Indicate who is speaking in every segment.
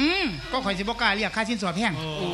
Speaker 1: อืมก็ข่อยสิบ่กล้าเรียกค่าสินสอดแพง
Speaker 2: โอ้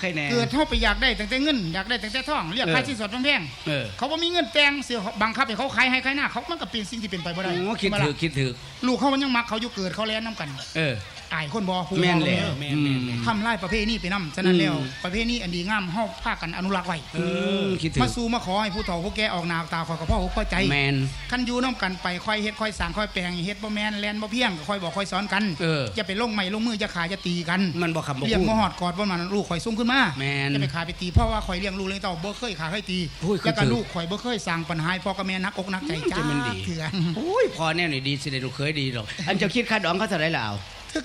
Speaker 2: ใครแน่
Speaker 1: เกิดเฮาไปอยากได้ตั้งแต่เงินอยากได้ตั้งแต่ทองเรียก
Speaker 2: เออ
Speaker 1: ค่าสินสอดแพง
Speaker 2: เออ
Speaker 1: ๆเขาบ่มีเงินแต่งเสียบังคับให้เขาขายให้ขายหน้าเขามันก็เป็นสิ่งที่เป็นไปบ่ได้
Speaker 2: โอ้คิด
Speaker 1: บ่ล่ะ
Speaker 2: ถือคิดถือ
Speaker 1: ลูกเขามันยังมักเขาอยู่เกิดเขาแล่นนํกัน
Speaker 2: เออ
Speaker 1: อายคนบ่ผู้
Speaker 2: แม่น
Speaker 1: บ่
Speaker 2: แล้ว
Speaker 1: เออ
Speaker 2: แม่นแม่นแม่น
Speaker 1: ทำลายประเพณีไปนํฉะนั้นแล้ว
Speaker 2: อืม
Speaker 1: ประเพณีอันดีงามเฮาพากันอนุรักษ์ไว้
Speaker 2: อืมคิดถือ
Speaker 1: มาสู่มาขอให้ผู้เฒ่าผู้แก่ออกหน้าออกตาขอยกับพ่ออกพ่อใจ
Speaker 2: แมน
Speaker 1: คันอยู่น้กันไปค่อยเฮ็ดค่อยสร้างค่อยแปลงเฮ็ดบ่แม่นแลนบ่เพียงก็ค่อยบอกค่อยสอนกัน
Speaker 2: เออ
Speaker 1: อย่าไปลงไม้ลงมืออย่าขาอย่าตีกัน
Speaker 2: มันบ่คำบ่
Speaker 1: เลี้ยง
Speaker 2: พูด
Speaker 1: บ่ฮอดกอดบ่มันลูกข่อยสูงขึ้นมา
Speaker 2: แม่น
Speaker 1: จะไปขาไปตีเพราะว่าข่อยเลี้ยงลูกเลี้ยงเต้าบ่เคยขาเคยตี
Speaker 2: โอ้ยคือ
Speaker 1: แล้วก็
Speaker 2: ถือ
Speaker 1: ลูกข่อยบ่เคยสร้างปัญหาให้พ่อกับแม่นักอกนักใจจ้า
Speaker 2: จะมันดี
Speaker 1: เถื่อน
Speaker 2: โอ้ยพอแน่นี่ดีสิได้ลูกเคยดีหรอกอันเจ้าคิดค่าดองเขาเท่าไหร่ล่ะเอา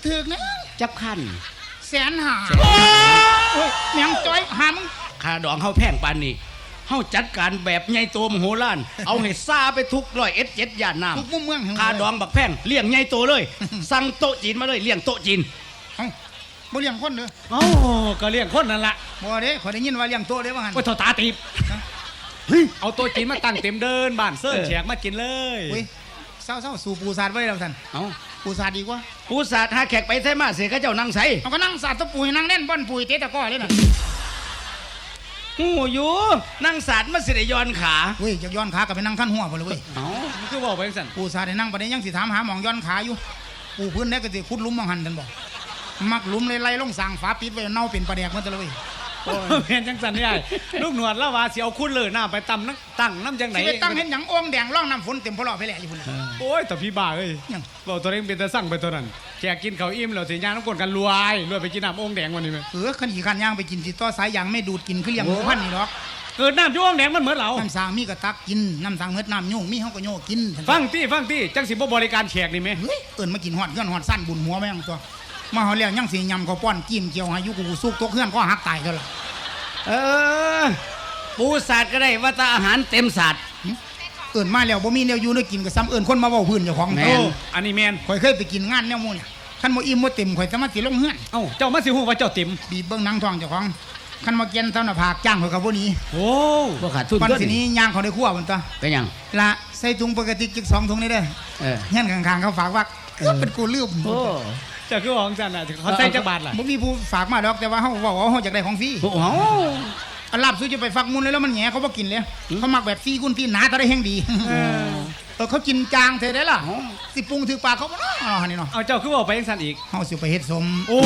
Speaker 1: ถึกๆนะ
Speaker 2: จับคัน
Speaker 1: แสนหาโอ้ยแม่งจ้อยหามึง
Speaker 2: ค่าดองเฮาแพงปานนี้เฮาจัดการแบบใหญ่โตมโหฬารเอาให้ซาไปทุกร้อยเอ็ดเจ็ดย่านน้
Speaker 1: ทุกมุมเมืองำ
Speaker 2: ค่าดองบักแพงเลี้ยงใหญ่โตเลย สั่งโต๊ะจีนมาเลยเลี้ยงโต๊ะจีน
Speaker 1: เอ้าบ่เลี้ยงคนเด้อ
Speaker 3: เอ้าก็เลี้ยงคนนั่นละ
Speaker 1: บ่เด้ขอยได้ยินว่าเลี้ยงโตเด้ว่างั้น
Speaker 3: ว่าเท่าตาตีบเฮ้ยเอาตัวจีนมาตั้งเต็มเดินบ้านเสิร์
Speaker 2: เออ
Speaker 3: แฉกมากินเลย
Speaker 1: เว้ยเศร้าๆสู่ปูซาดได้แล้วท่าน
Speaker 2: เอ้า
Speaker 1: ปูซาดดีกว่า
Speaker 2: ปูสาดหาแขกไปใส่มาเสียเขาเจ้านั่งใส่
Speaker 1: เอาก็นั่งสาดตะปูให้นั่งเล่นบ่อนปุยเตะตะก้อเลยน่ะ
Speaker 2: หูอยู่นั่งสาดมาสิได้ย้อนขา
Speaker 1: เว้ยอยากย้อนขากับไปนั่งขั้นหัวพุ่นเลยเว้ย
Speaker 2: เอ้า
Speaker 3: มันคือบอกไปสั่น
Speaker 1: ปูซาดให้นั่งประเดี๋ยวยังสิถามหาหมองย้อนขาอยู่ปูพื้นได้ก็สิขุดหลุมมองหันท่านบอกมักหลุมเลยไล่ลงสร้างฝาปิดไว้เน่าเป็นปลาแดกมันตะเลย เว้ย
Speaker 3: เห็นจังสันนี่ไอ้ลูกหนวดแล้วว่าสิเอาคุณเลยหน้าไปตำนักตั้งน้ำจังไหน
Speaker 1: สิไปตั้งเห็นหยังโอ่งแดงร่องน้ำฝนเต็มพอลอไปแหละอยู่พุ่นน่ะ
Speaker 3: โอ้ยแต่พี่บ้าเอ้ย
Speaker 1: ยัง
Speaker 3: บอกตัวเองเป็นแต่สั่งไปตัวนั้นแขกกินเขาวอิ่มแล้วสิย่างน้ำกลนกันรวยรวยไปกินน้ำโอ่งแดงวันนี้ไหม
Speaker 1: เออขันขี่ขันย่างไปกินสิต่อสายยางไม่ดูดกินคือเลี้ยงหมูพันธุ์นี่หรอก
Speaker 3: เกิดน้ำช่วโอ่งแดงมันเหมือนเรา
Speaker 1: น้ำสางมีกระตักกินน้ำสางเฮ็ดน้ำโยงมีเฮาก็โยกกินท่าน
Speaker 3: ฟังตี้ฟังตี้จังสิบ่บริการแขกนี่ไหม
Speaker 1: เฮ้ยเอิ้นมากินฮอดเฮือนฮอดสั้นบุญหัวแม่งตัว มาเฮาเลี้ยงยังสิยำข้าวป้อนจิ้มเจียวให้อยู่กูสุกตกเฮือนก็หักตายเท่าล่ะ
Speaker 2: เออ ปูสาดก็ได้ว่าแตาอาหารเต็มสาด
Speaker 1: เอิ้นมาแล้วบ่มีแนวอยู่แนวกินก็ซ้ำเอิ้นคนมาเว้าพื้นเจ้าของ
Speaker 2: แม่
Speaker 3: โอ้
Speaker 2: น
Speaker 3: อันนี้แมน
Speaker 1: ข่อยเคยไปกินงานแนวหมู่เนี่ยคันบ่อิ่มบ่เต็มข่อยสามารถสิลงเฮือน
Speaker 3: เอ้าเจ้ามาสิฮู้ว่าเจ้าติ๋ม
Speaker 1: บีบเบิ่งหนังท้องเจ้าของคันบ่เกียนเท่าหน้าผากจ้างข่อยก็บ่หนี
Speaker 3: โอ้
Speaker 2: บ่ขาดทุน
Speaker 1: วัน
Speaker 2: เกิน
Speaker 1: สินี้ย่างเขาได้ครัวมันตัว
Speaker 2: เป็นหยัง
Speaker 1: ละใส่ถุงปกติจิกสองถุงนี่เด้อ
Speaker 2: เออ
Speaker 1: เฮียนข้างๆเขาฝากว่าเออเป็นกูลืม
Speaker 2: โอ้
Speaker 3: เจ้าคือของจันน่ะเขาใส่จักบาทล่ะ
Speaker 1: บ่มีผู้ฝากมาดอกแต่ว่าเฮาบอกว่าเฮาอยากได้ของฟรี
Speaker 2: โห
Speaker 1: อันลาบซื้อจะไปฟักมุนเลยแล้วมันแหงเขาบ่กินเลยเขามักแบบฟรีกุนฟรีหนาแต่ได้แฮงดี
Speaker 3: เออ
Speaker 1: เออเขากินจางเท่ได้ล่ะสิปรุงถือปากเขาบ่เนาะอ๋อนี่เนาะ
Speaker 3: เอาเจ้าคือบอกไปยังสันอีก
Speaker 1: เฮาสิไปเฮ็ดสม
Speaker 3: โอ้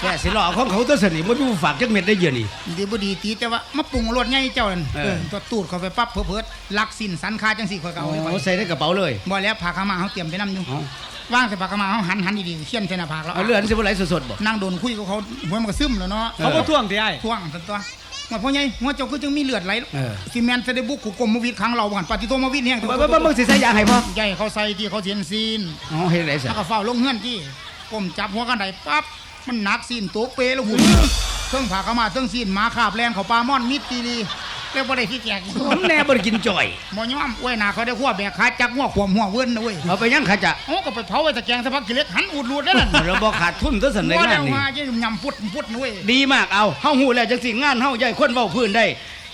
Speaker 2: แค่สิหลอกของเขาตัวสนิทบ่มีผู้ฝากจักเม็ดได้เยอะนี่
Speaker 1: ดีบ่ดีตีแต่ว่ามาปรุงรสใหญ่เจ้านั่น
Speaker 2: เออ
Speaker 1: เออตัวตูดเขาไปปั๊บเพิ่ดๆลักสินสันคาจังซี่ข่อยก็เอาให้ไป
Speaker 2: เอาใส่ในกระเป๋าเลย
Speaker 1: บ่แล้วผักขาวมาเฮาเตรียมไปนํอยู่
Speaker 2: เอา
Speaker 1: วางใส่ผักขาวมาเฮาหันหันดีๆเขียนใส่หน้าผากแล้ว
Speaker 2: เอาเลือดสิบ่ไหลสดๆบ่
Speaker 1: นั่งโดนคุยกับเขาหัวมันก็ซึมแล้วเนาะ
Speaker 3: เขาบ่ท่วงที่ไอ้
Speaker 1: ท่วงสันตัวว่าพ่อใหญ่หัวเจ้าคือจังมีเลือดไหล
Speaker 2: เออ
Speaker 1: ซีเมนต์จะได้บุกขุกกลมมาวิดครั้งเราบ่หันปฏิโทมาวิดแห้ง
Speaker 2: เบิ่งเบิ่งเบิ่งสิใส่ยางให้พ่อ
Speaker 1: ใหญ่เขาใส่ที่เขาเทียนซีน
Speaker 2: อ๋อเฮ็ดได้ซะ
Speaker 1: แล้วก็เฝ้าลงเฮือนที่ก้มจับหัวกันไดปั๊บมันหนักซีนตัวเปแล้วหุ่นเครื่องผ่าเข้ามาเครื่องซีนหมาขาบแลนเขาปลาม่อนมิดตีดี เรียกว่าได้ที่แจก
Speaker 2: ผมแน่บ่ได้กินจ่อย
Speaker 1: บ่ยอมเว้ยหนาเขาได้ขั้วแบกขาจักหัวขวมหัวเวิ้นนะเว้ย
Speaker 2: เอาไปยังขาจะ
Speaker 1: โอ้ก็ไปเผาไว้ตะแกรงสักพักกิเล็กหันอูดรูดได้นั่น
Speaker 2: เราบ่ขาดทุนตัวสันใน
Speaker 1: บ่
Speaker 2: งา
Speaker 1: ได้
Speaker 2: น
Speaker 1: เอา
Speaker 2: นี่
Speaker 1: มาจะยำพุดพุดนะเว้ย
Speaker 2: ดีมากเอาเฮาฮู้แล้วจังสิงานเฮาใหญ่คนเว้าพื้นได้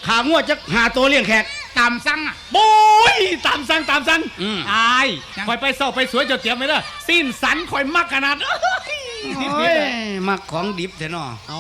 Speaker 2: ขางัวจักหาตัวเลี้ยงแขก
Speaker 1: ตามสั่งอะ
Speaker 3: โอ้ยตามสั่งตามสั่ง
Speaker 2: อืม
Speaker 3: อาย
Speaker 1: ยัง
Speaker 3: คอยไปเศร้าไปสวยเจ้าเตรียมไว้เด้อสิ้นสันคอยมักขนาดเอ้ย
Speaker 2: โอ้ยมักของดิบแท้เนาะ
Speaker 1: เอา